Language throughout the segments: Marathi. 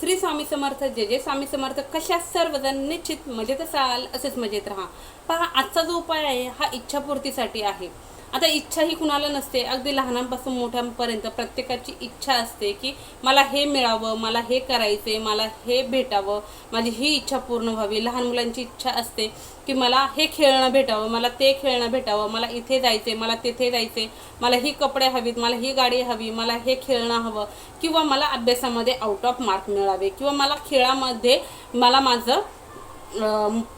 श्री स्वामी समर्थ जे जे स्वामी समर्थ कशा सर्वजण निश्चित मजेत असाल असेच मजेत राहा. पहा आजचा जो उपाय आहे हा इच्छापूर्तीसाठी आहे. आता इच्छा ही कुणाला नसते. अगदी लहानांपासून मोठ्यांपर्यंत प्रत्येकाची इच्छा असते की मला हे मिळावं मला हे करायचे मला हे भेटावं. माझी ही इच्छा पूर्ण व्हावी. लहान मुलांची इच्छा असते की मला हे खेळणं भेटावं मला ते खेळणं भेटावं मला इथे जायचे मला तिथे जायचे मला ही कपडे हवीत मला ही गाडी हवी मला हे खेळणं हवं. किंवा मला अभ्यासामध्ये आउट ऑफ मार्क मिळावे. किंवा मला खेळामध्ये मला माझं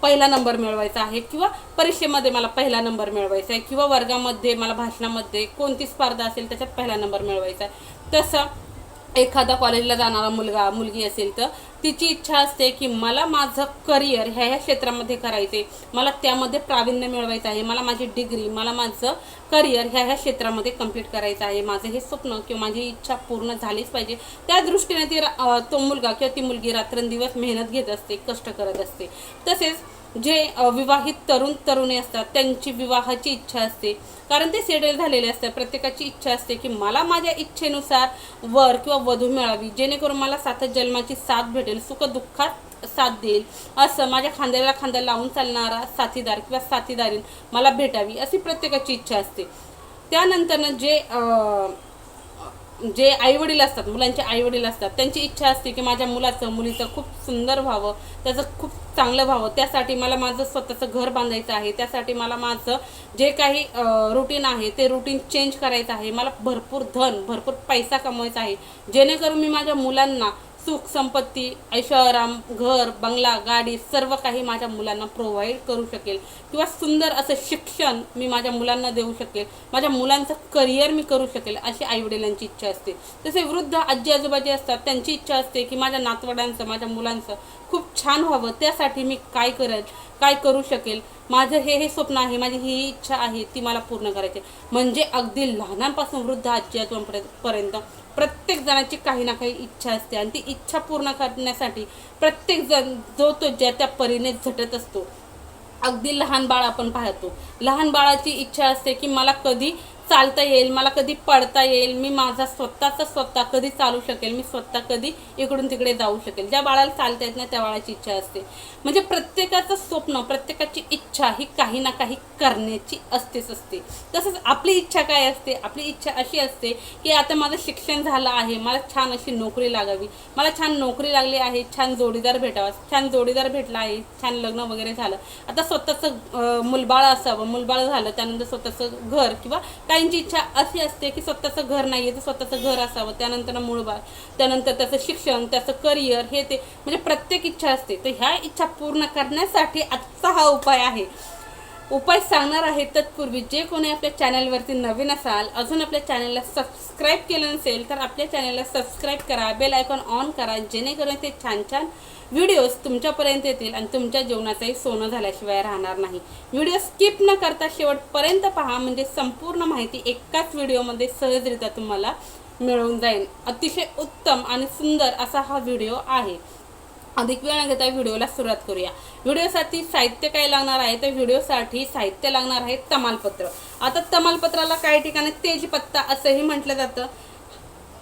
पहिला नंबर मिळवायचा आहे किंवा परीक्षेमध्ये मला पहिला नंबर मिळवायचा आहे किंवा वर्गामध्ये मला भाषणामध्ये कोणती स्पर्धा असेल त्याच्यात पहिला नंबर मिळवायचा आहे. तसं एखादा कॉलेजला जाणारा मुलगा मुलगी असेल तर तिची इच्छा असते की मला माझं करिअर ह्या ह्या क्षेत्रामध्ये करायचे मला त्यामध्ये प्रावीण्य मिळवायचं आहे. मला माझी डिग्री मला माझं करिअर ह्या ह्या क्षेत्रामध्ये कंप्लीट करायचं आहे. माझं हे स्वप्न किंवा माझी इच्छा पूर्ण झालीच पाहिजे. त्या दृष्टीने ती तो मुलगा किंवा ती मुलगी रात्रंदिवस मेहनत घेत असते कष्ट करत असते. तसेच जे विवाहित तरुण तरुणी असतात त्यांची विवाहाची इच्छा असते. कारण ते सेटल झालेले असतात. प्रत्येकाची इच्छा असते की मला माझ्या इच्छेनुसार वर किंवा वधू मिळावी. जेणेकरून मला सात जन्माची साथ भेटेल सुख दुःखात साथ देईल. असं माझ्या खांद्याला खांदा लावून चालणारा साथीदार किंवा साथीदारीन मला भेटावी अशी प्रत्येकाची इच्छा असते. त्यानंतरनं जे जे आईवडील असतात मुलांचे आईवडील असतात त्यांची इच्छा असते की माझ्या मुलाचं मुलीचं खूप सुंदर व्हावं त्याचं खूप चांगलं व्हावं. त्यासाठी मला माझं स्वतःचं घर बांधायचं आहे. त्यासाठी मला माझं जे काही रुटीन आहे ते रुटीन चेंज करायचं आहे. मला भरपूर धन भरपूर पैसा कमवायचा आहे. जेणेकरून मी माझ्या मुलांना सुख संपत्ती ऐशाराम घर बंगला गाडी सर्व काही माझ्या मुलांना प्रोव्हाइड करू शकेल. किंवा सुंदर असं शिक्षण मी माझ्या मुलांना देऊ शकेल. माझ्या मुलांचं करिअर मी करू शकेल अशी आईवडिलांची इच्छा असते. तसे वृद्ध आजी आजोबा जे असतात त्यांची इच्छा असते की माझ्या नातवडांचं माझ्या मुलांचं खूप छान व्हावं त्यासाठी मी काय करेल काय करू शकेल? माझं हे हे स्वप्न आहे माझी ही इच्छा आहे ती मला पूर्ण करायची. आहे. म्हणजे अगदी लहानांपासून वृद्ध आजी आजोबांपर्यंत पर्यंत प्रत्येक जणाची काही ना काही इच्छा असते. आणि ती इच्छा पूर्ण करण्यासाठी प्रत्येक जण जो तो ज्या त्या परीने झटत असतो. अगदी लहान बाळ आपण पाहतो. लहान बाळाची इच्छा असते की मला कधी चालता येईल मला कधी पडता येईल मी माझा स्वतःचा स्वतः कधी चालू शकेल मी स्वतः कधी इकडून तिकडे जाऊ शकेल. ज्या बाळाला चालता येत नाही त्या बाळाची इच्छा असते. म्हणजे प्रत्येकाचं स्वप्न प्रत्येकाची इच्छा ही काही ना काही करण्याची असतेच असते. तसंच आपली इच्छा काय असते? आपली इच्छा अशी असते की आता माझं शिक्षण झालं आहे मला छान अशी नोकरी लागावी. मला छान नोकरी लागली आहे छान जोडीदार भेटावा. छान जोडीदार भेटला आहे छान लग्न वगैरे झालं. आता स्वतःचं मुलबाळ असावं. मुलबाळ झालं त्यानंतर स्वतःचं घर किंवा काय काहींची इच्छा अशी असते की स्वतःचं घर नाही आहे तर स्वतःचं घर असावं. त्यानंतर मूळ बाळ. त्यानंतर त्याचं शिक्षण त्याचं करिअर हे ते म्हणजे प्रत्येक इच्छा असते. तर ह्या इच्छा पूर्ण करण्यासाठी आजचा हा उपाय आहे. उपाय सांगणार आहे तत्पूर्वी जे कोणी आपल्या चॅनलवरती नवीन असाल अजून आपल्या चॅनलला सबस्क्राईब केलं नसेल तर आपल्या चॅनलला सबस्क्राईब करा बेल आयकॉन ऑन करा जेणेकरून ते छान छान व्हिडिओज तुमच्यापर्यंत येतील आणि तुमच्या जीवनाचंही सोनं झाल्याशिवाय राहणार नाही. व्हिडिओ स्किप न करता शेवटपर्यंत पहा म्हणजे संपूर्ण माहिती एकाच व्हिडिओमध्ये सहजरित्या तुम्हाला मिळून जाईल. अतिशय उत्तम आणि सुंदर असा हा व्हिडिओ आहे. अधिक वेळ न घेता व्हिडिओला सुरुवात करूया. व्हिडिओसाठी साहित्य काय लागणार आहे? तर व्हिडिओसाठी साहित्य लागणार आहे तमालपत्र. आता तमालपत्राला काही ठिकाणी तेजपत्ता असंही म्हटलं जातं.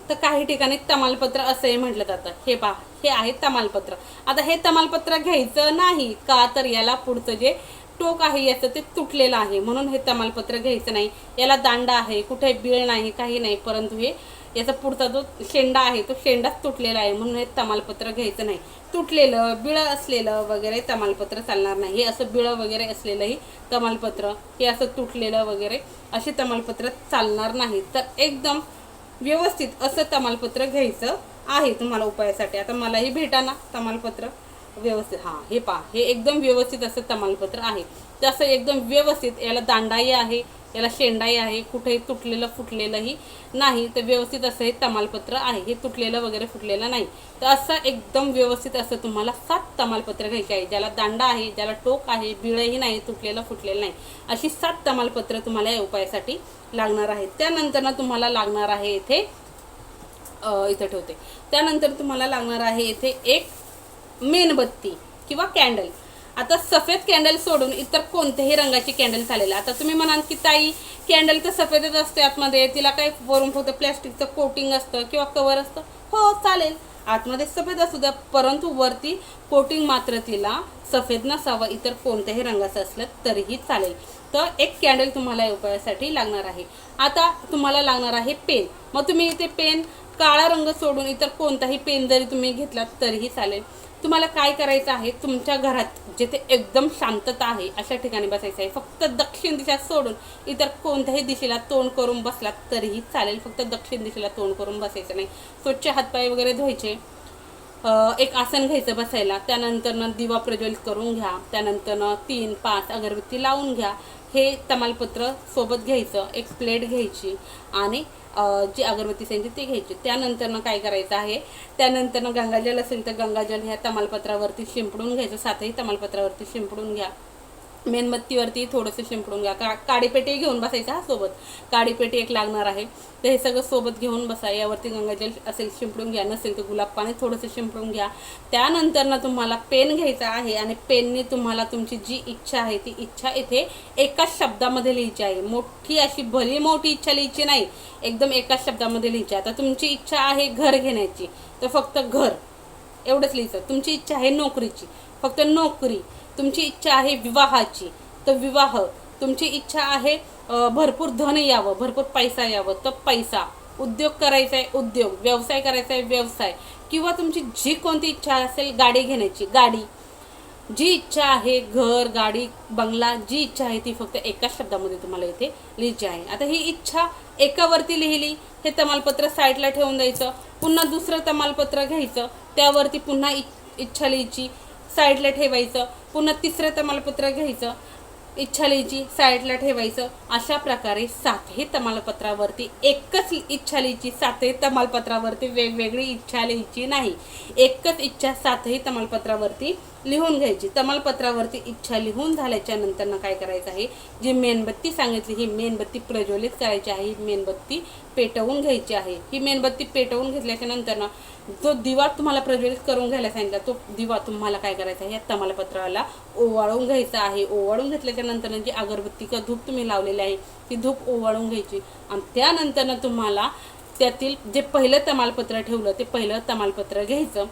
तर काही ठिकाणी तमालपत्र असंही म्हटलं जातं. हे पहा हे आहे तमालपत्र. आता हे तमालपत्र घ्यायचं नाही का तर याला पुढचं जे टोक आहे याचं ते तुटलेलं आहे. म्हणून हे तमालपत्र घ्यायचं नाही. याला दांडा आहे कुठे बीळ नाही काही नाही. परंतु हे याचा पुढचा जो शेंडा आहे तो शेंडाच तुटलेला आहे. म्हणून हे तमालपत्र घ्यायचं नाही. तुटलेलं बिळं असलेलं वगैरे तमालपत्र चालणार नाही. हे असं बिळं वगैरे असलेलंही तमालपत्र हे असं तुटलेलं वगैरे असे तमालपत्र चालणार नाही. तर एकदम व्यवस्थित असं तमालपत्र घ्यायचं आहे तुम्हाला उपायासाठी. आता मलाही भेटा ना तमालपत्र. व्यवस्थित हां हे पहा हे एकदम व्यवस्थित असं तमालपत्र आहे. तसं एकदम व्यवस्थित याला दांडाही आहे याला शेंडाही आहे कुठेही तुटलेलं फुटलेलंही नाही तर व्यवस्थित असं हे तमालपत्र आहे. हे तुटलेलं वगैरे फुटलेलं नाही. तर असं एकदम व्यवस्थित असं तुम्हाला सात तमालपत्र घ्यायचे आहे. ज्याला दांडा आहे ज्याला टोक आहे बिळही नाही तुटलेलं फुटलेलं नाही अशी सात तमालपत्र तुम्हाला या उपायासाठी लागणार आहेत. त्यानंतर ना तुम्हाला लागणार आहे इथे इथं ठेवते. त्यानंतर तुम्हाला लागणार आहे येथे एक मेणबत्ती किंवा कॅन्डल. आता सफेद कॅन्डल सोडून इतर कोणत्याही रंगाची कॅन्डल चालेल. आता तुम्ही म्हणाल की ताई कॅन्डल तर सफेदच असते आतमध्ये. तिला काय वरून फक्त प्लॅस्टिकचं कोटिंग असतं किंवा कवर असतं. हो चालेल. आतमध्ये सफेद असू द्या परंतु वरती कोटिंग मात्र तिला सफेद नसावं इतर कोणत्याही रंगाचं असलं तरीही चालेल. तर एक कॅन्डल तुम्हाला या उपायासाठी लागणार आहे. आता तुम्हाला लागणार आहे पेन मग तुम्ही इथे पेन काळा रंग सोडून इतर कोणताही पेन जरी तुम्ही घेतलात तरीही चालेल. तुम्हाला काय करायचं आहे? तुमच्या घरात जिथे एकदम शांतता आहे अशा ठिकाणी बसायचं आहे. फक्त दक्षिण दिशा सोडून इतर कोणत्याही दिशेला तोंड करून बसलात तरीही चालेल. फक्त दक्षिण दिशेला तोंड करून बसायचं नाही. स्वच्छ हातपाय वगैरे धुवायचे. एक आसन घ्यायचं बसायला. त्यानंतरनं दिवा प्रज्वलित करून घ्या. त्यानंतरनं तीन पाच अगरबत्ती लावून घ्या. हे तमालपत्र सोबत घ्यायचं. एक प्लेट घ्यायची. आणि जी अगरबत्ती सांगितली ती घ्यायची. त्यानंतरनं काय करायचं आहे? त्यानंतरनं गंगाजल असेल तर गंगाजल ह्या तमालपत्रावरती शिंपडून घ्यायचं. सातही तमालपत्रावरती शिंपडून घ्या. मेणबत्तीवरती थोडंसं शिंपडून घ्या. का काडीपेटी घेऊन बसायचा हा सोबत. काडीपेटी एक लागणार आहे. तर हे सगळं सोबत घेऊन बसा. यावरती गंगाजल असेल शिंपडून घ्या. नसेल तर गुलाब पाणी थोडंसं शिंपडून घ्या. त्यानंतर ना तुम्हाला पेन घ्यायचा आहे आणि पेनने तुम्हाला तुमची जी इच्छा आहे ती इच्छा इथे एकाच शब्दामध्ये लिहायची आहे. मोठी अशी भली मोठी इच्छा लिहायची नाही. एकदम एकाच शब्दामध्ये लिहायची आता तुमची इच्छा आहे घर घेण्याची. तर फक्त घर. एवढंच लिहायचं. तुमची इच्छा आहे नोकरीची. फक्त नोकरी. तुमची इच्छा आहे विवाहाची तर विवाह. तुमची इच्छा आहे भरपूर धन यावं भरपूर पैसा यावं तर पैसा. उद्योग करायचा आहे उद्योग. व्यवसाय करायचा आहे व्यवसाय. किंवा तुमची जी कोणती इच्छा असेल गाडी घेण्याची गाडी. जी इच्छा आहे घर गाडी बंगला जी इच्छा आहे ती फक्त एकाच शब्दामध्ये तुम्हाला इथे लिहायची आहे. आता ही इच्छा एकावरती लिहिली हे तमालपत्र साईडला ठेवून द्यायचं. पुन्हा दुसरं तमालपत्र घ्यायचं त्यावरती पुन्हा इच्छा लिहायची. साईडला ठेवायचं. पुन्हा तिसरं तमालपत्र घ्यायचं. इच्छा लिहायची साईडला ठेवायचं. अशा प्रकारे सातही तमालपत्रावरती एकच इच्छा लिहायची सातही तमालपत्रावरती वेगवेगळी इच्छा लिहायची नाही. एकच इच्छा सातही तमालपत्रावरती लिहून घ्यायची. तमालपत्रावरती इच्छा लिहून झाल्याच्यानंतर काय करायचं आहे? जी मेणबत्ती सांगितली ही मेणबत्ती प्रज्वलित करायची आहे ही मेणबत्ती पेटवून घ्यायची आहे. ही मेणबत्ती पेटवून घेतल्याच्या नंतरनं जो दिवा तुम्हाला प्रज्वलित करून घ्यायला सांगितला तो दिवा तुम्हाला काय करायचा आहे? या तमालपत्राला ओवाळून घ्यायचा आहे. ओवाळून घेतल्याच्या नंतर जी अगरबत्ती का धूप तुम्ही लावलेली आहे ती धूप ओवाळून घ्यायची. आणि त्यानंतरनं तुम्हाला त्यातील जे पहिलं तमालपत्र ठेवलं ते पहिलं तमालपत्र घ्यायचं.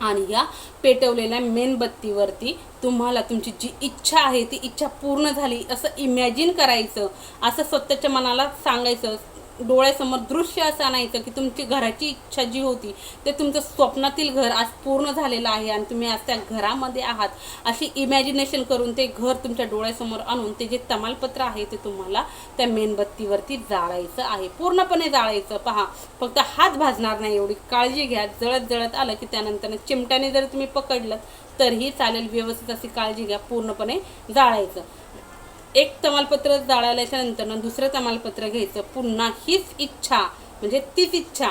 आणि या पेटवलेल्या मेणबत्तीवरती तुम्हाला तुमची जी इच्छा आहे ती इच्छा पूर्ण झाली असं इमॅजिन करायचं असं स्वतःच्या मनाला सांगायचं डोळ्यासमोर दृश्य असं आणायचं की तुमची घराची इच्छा जी होती ते तुमचं स्वप्नातील घर आज पूर्ण झालेलं आहे आणि तुम्ही आज त्या घरामध्ये आहात. अशी इमॅजिनेशन करून ते घर तुमच्या डोळ्यासमोर आणून ते जे तमालपत्र आहे ते तुम्हाला त्या मेणबत्तीवरती जाळायचं आहे. पूर्णपणे जाळायचं. पहा फक्त हात भाजणार नाही एवढी काळजी घ्या. जळत जळत आलं की त्यानंतर चिमट्याने जर तुम्ही पकडलं तरीही चालेल. व्यवस्थित अशी काळजी घ्या. पूर्णपणे जाळायचं. एक तमालपत्र जाळल्याच्या नंतर दुसरं तमालपत्र घ्यायचं. पुन्हा हीच इच्छा म्हणजे तीच इच्छा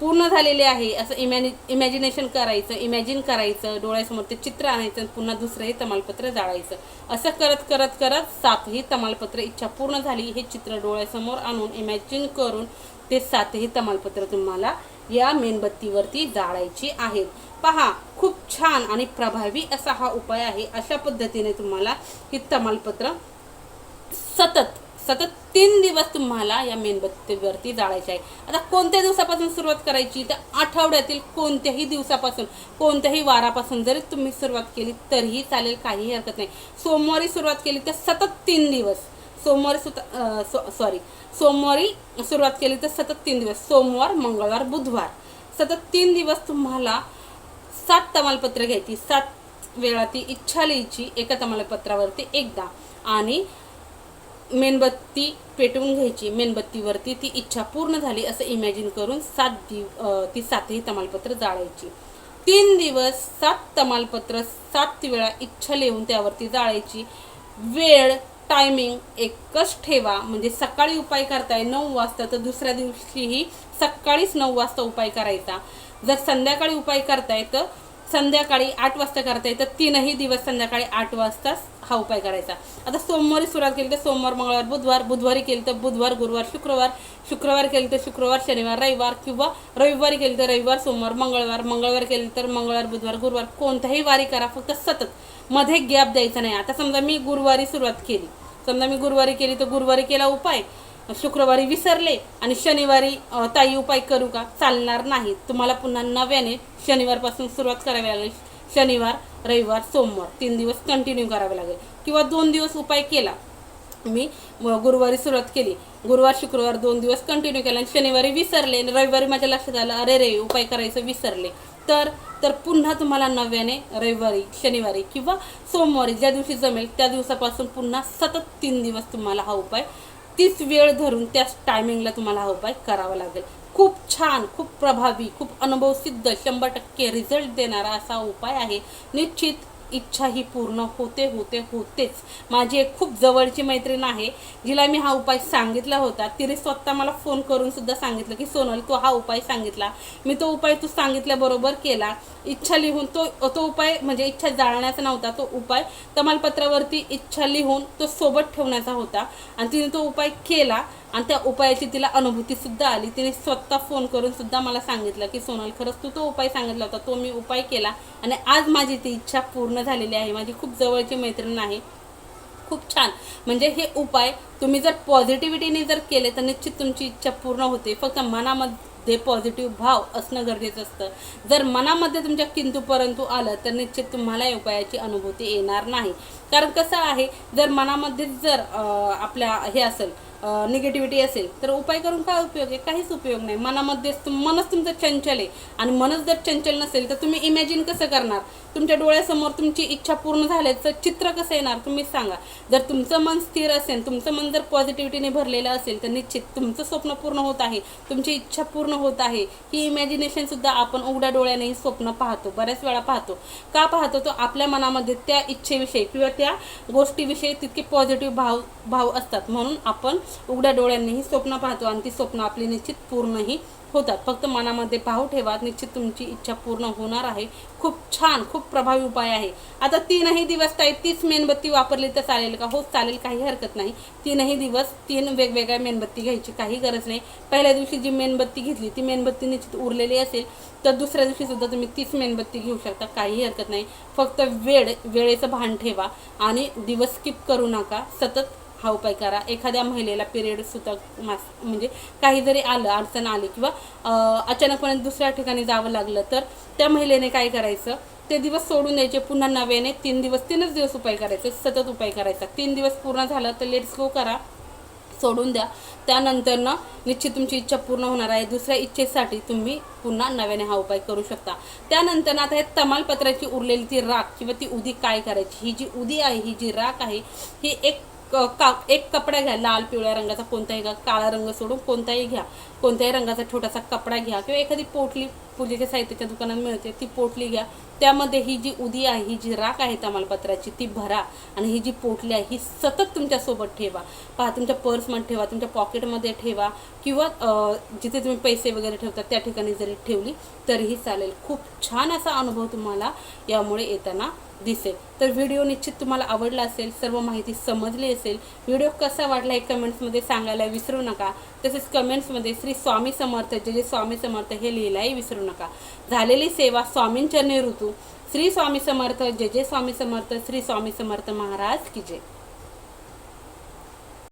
पूर्ण झालेली आहे. असं इमॅनि इमॅजिनेशन करायचं इमॅजिन करायचं डोळ्यासमोर ते चित्र आणायचं पुन्हा दुसरंही तमालपत्र जाळायचं. असं करत करत करत सातही तमालपत्र इच्छा पूर्ण झाली. हे चित्र डोळ्यासमोर आणून इमॅजिन करून ते सातही तमालपत्र तुम्हाला या मेणबत्तीवरती जाळायची आहेत. पहा खूप छान आणि प्रभावी असा हा उपाय आहे. अशा पद्धतीने तुम्हाला ही तमालपत्र सतत सतत तीन दिवस तुम्हाला या मेणबत्तीवरती जाळायचे आहे. आता कोणत्या दिवसापासून सुरुवात करायची? तर आठवड्यातील कोणत्याही दिवसापासून कोणत्याही वारापासून जरी तुम्ही सुरुवात केली तरीही चालेल काहीही हरकत नाही. सोमवारी सुरुवात केली तर सतत तीन दिवस. सोमवारी सुद्धा सॉरी सोमवारी सुरुवात केली तर सतत तीन दिवस. सोमवार मंगळवार बुधवार. सतत तीन दिवस तुम्हाला सात तमालपत्र घ्यायची. सात वेळा ती इच्छा लिहायची एका तमालपत्रावरती एकदा. आणि मेणबत्ती पेटवून घ्यायची. मेणबत्तीवरती ती इच्छा पूर्ण झाली असं इमॅजिन करून सात दिव ती सातही तमालपत्र जाळायची. तीन दिवस सात तमालपत्र सात वेळा इच्छा लिहून त्यावरती जाळायची. वेळ टायमिंग एकच ठेवा. म्हणजे सकाळी उपाय करताय नऊ वाजता तर दुसऱ्या दिवशीही सकाळीच नऊ वाजता उपाय करायचा. जर संध्याकाळी उपाय करताय तर संध्याकाळी आठ वाजता करता येतं तीनही दिवस संध्याकाळी आठ वाजता हा उपाय करायचा. आता सोमवारी सुरुवात केली तर सोमवार मंगळवार बुधवार बुधवारी केली तर बुधवार गुरुवार शुक्रवार शुक्रवार केली तर शुक्रवार शनिवार रविवार किंवा रविवारी केली तर रविवार सोमवार मंगळवार मंगळवार केली तर मंगळवार बुधवार गुरुवार कोणताही वारी करा फक्त सतत मध्ये गॅप द्यायचा नाही. आता समजा मी गुरुवारी सुरुवात केली. समजा मी गुरुवारी केली तर गुरुवारी केला उपाय. शुक्रवारी विसरले आणि शनिवारी ताई उपाय करू का? चालणार नाही. तुम्हाला पुन्हा नव्याने शनिवारपासून सुरुवात करावी लागेल. शनिवार रविवार सोमवार. तीन दिवस कंटिन्यू करावे लागेल. किंवा दोन दिवस उपाय केला. मी गुरुवारी सुरुवात केली. गुरुवार शुक्रवार दोन दिवस कंटिन्यू केला आणि शनिवारी विसरले आणि रविवारी माझ्या लक्षात आलं अरे रे उपाय करायचं विसरले. तर तर पुन्हा तुम्हाला नव्याने रविवारी शनिवारी किंवा सोमवारी ज्या दिवशी जमेल त्या दिवसापासून पुन्हा सतत तीन दिवस तुम्हाला हा उपाय तीच वेळ धरून त्याच टायमिंगला तुम्हाला हा उपाय करावा लागेल. खूप छान खूप प्रभावी खूप अनुभवसिद्ध शंभर टक्के रिझल्ट देणारा असा उपाय आहे. निश्चित इच्छा ही पूर्ण होते होते होतेच. माझी एक खूप जवळची मैत्रीण आहे जिला मी हा उपाय सांगितला होता. तिने स्वतः मला फोन करून सुद्धा सांगितलं की सोनल तू हा उपाय सांगितला. मी तो उपाय तू सांगितल्याबरोबर केला. इच्छा लिहून तो तो उपाय म्हणजे इच्छा जाळण्याचा नव्हता तो उपाय तमालपत्रावरती इच्छा लिहून तो सोबत ठेवण्याचा होता. आणि तिने तो उपाय केला. आणि त्या उपायाची तिला अनुभूती सुद्धा आली. तिने स्वतः फोन करून सुद्धा मला सांगितलं की सोनल खरंच तू तो उपाय सांगितला होता. तो मी उपाय केला आणि आज माझी ती इच्छा पूर्ण झालेली आहे. माझी खूप जवळची मैत्रीण आहे. खूप छान. म्हणजे हे उपाय तुम्ही जर पॉझिटिव्हिटीने जर केले तर निश्चित तुमची इच्छा पूर्ण होते. फक्त मनामध्ये पॉझिटिव्ह भाव असणं गरजेचं असतं. जर मनामध्ये तुमच्या किंतू परंतु आलं तर निश्चित तुम्हाला या उपायाची अनुभूती येणार नाही. कारण कसं आहे जर मनामध्ये जर आपल्या हे असेल निगेटिव्हिटी असेल तर उपाय करून काय उपयोग आहे? काहीच उपयोग नाही. मनामध्ये तुम- मनच तुमचं चंचल आहे. आणि मनच जर चंचल नसेल तर तुम्ही इमॅजिन कसं करणार? तुमच्या डोळ्यासमोर तुमची इच्छा पूर्ण झाल्याचं चित्र कसं येणार? तुम्ही सांगा. जर तुमचं मन स्थिर असेल तुमचं मन जर पॉझिटिव्हिटीने भरलेलं असेल तर निश्चित तुमचं स्वप्न पूर्ण होत आहे. तुमची इच्छा पूर्ण होत आहे. ही इमॅजिनेशनसुद्धा आपण उघड्या डोळ्यानेही स्वप्न पाहतो. बऱ्याच वेळा पाहतो. का पाहतो? तो आपल्या मनामध्ये त्या इच्छेविषयी किंवा त्या गोष्टीविषयी तितके पॉझिटिव्ह भाव भाव असतात. म्हणून आपण उघड्या डोळ्यांनीही स्वप्न पाहतो आणि ती स्वप्न आपली निश्चित पूर्णही होतात. फक्त मनामध्ये भाव ठेवा निश्चित तुमची इच्छा पूर्ण होणार आहे. खूप छान खूप प्रभावी उपाय आहे. आता तीनही दिवस ताई तीच मेणबत्ती वापरली तर चालेल का? हो चालेल काही हरकत नाही. तीनही दिवस तीन वेगवेगळ्या मेणबत्ती घ्यायची काही गरज नाही. पहिल्या दिवशी जी मेणबत्ती घेतली ती मेणबत्ती निश्चित उरलेली असेल तर दुसऱ्या दिवशी सुद्धा तुम्ही तीच मेणबत्ती घेऊ शकता काही हरकत नाही. फक्त वेळ वेळेचं भान ठेवा आणि दिवस स्किप करू नका. सतत हा उपाय करा. एखाद्या महिलेला पिरियड सुद्धा मास म्हणजे काही जरी आलं अडचण आली किंवा अचानकपणे दुसऱ्या ठिकाणी जावं लागलं तर त्या महिलेने काय करायचं? ते दिवस सोडून द्यायचे. पुन्हा नव्याने तीन दिवस तीनच दिवस उपाय करायचे. सतत उपाय करायचा. तीन दिवस पूर्ण झालं तर लेट्स गो करा. सोडून द्या. त्यानंतर ना निश्चित तुमची इच्छा पूर्ण होणार आहे. दुसऱ्या इच्छेसाठी तुम्ही पुन्हा नव्याने हा उपाय करू शकता. त्यानंतर ना आता हे तमालपत्राची उरलेली ती राख किंवा ती उदी काय करायची? ही जी उदी आहे ही जी राख आहे ही एक क- का एक कपडा घ्या लाल पिवळ्या रंगाचा कोणताही घ्या काळा रंग सोडून कोणताही घ्या. कोणत्याही रंगाचा छोटासा कपडा घ्या किंवा एखादी पोटली पूजेच्या साहित्याच्या दुकानात मिळते ती पोटली घ्या. त्यामध्ये ही जी उदी आहे ही जी राख आहे तमालपत्राची ती भरा आणि ही जी पोटली आहे ही सतत तुमच्यासोबत ठेवा. पहा तुमच्या पर्समध्ये ठेवा तुमच्या पॉकेटमध्ये ठेवा किंवा जिथे तुम्ही पैसे वगैरे ठेवता त्या ठिकाणी जरी ठेवली तरीही चालेल. खूप छान असा अनुभव तुम्हाला यामुळे येताना दिसेल. तर व्हिडिओ निश्चित तुम्हाला आवडला असेल सर्व माहिती समजली असेल व्हिडिओ कसा वाटला हे कमेंट्समध्ये सांगायला विसरू नका. तसेच कमेंट्समध्ये श्री स्वामी समर्थ जे जे स्वामी समर्थ हे लिहिलाही विसरू नका. झालेली सेवा स्वामींच्या ऋतू. श्री स्वामी समर्थ जे जे स्वामी समर्थ श्री स्वामी समर्थ महाराज की जय.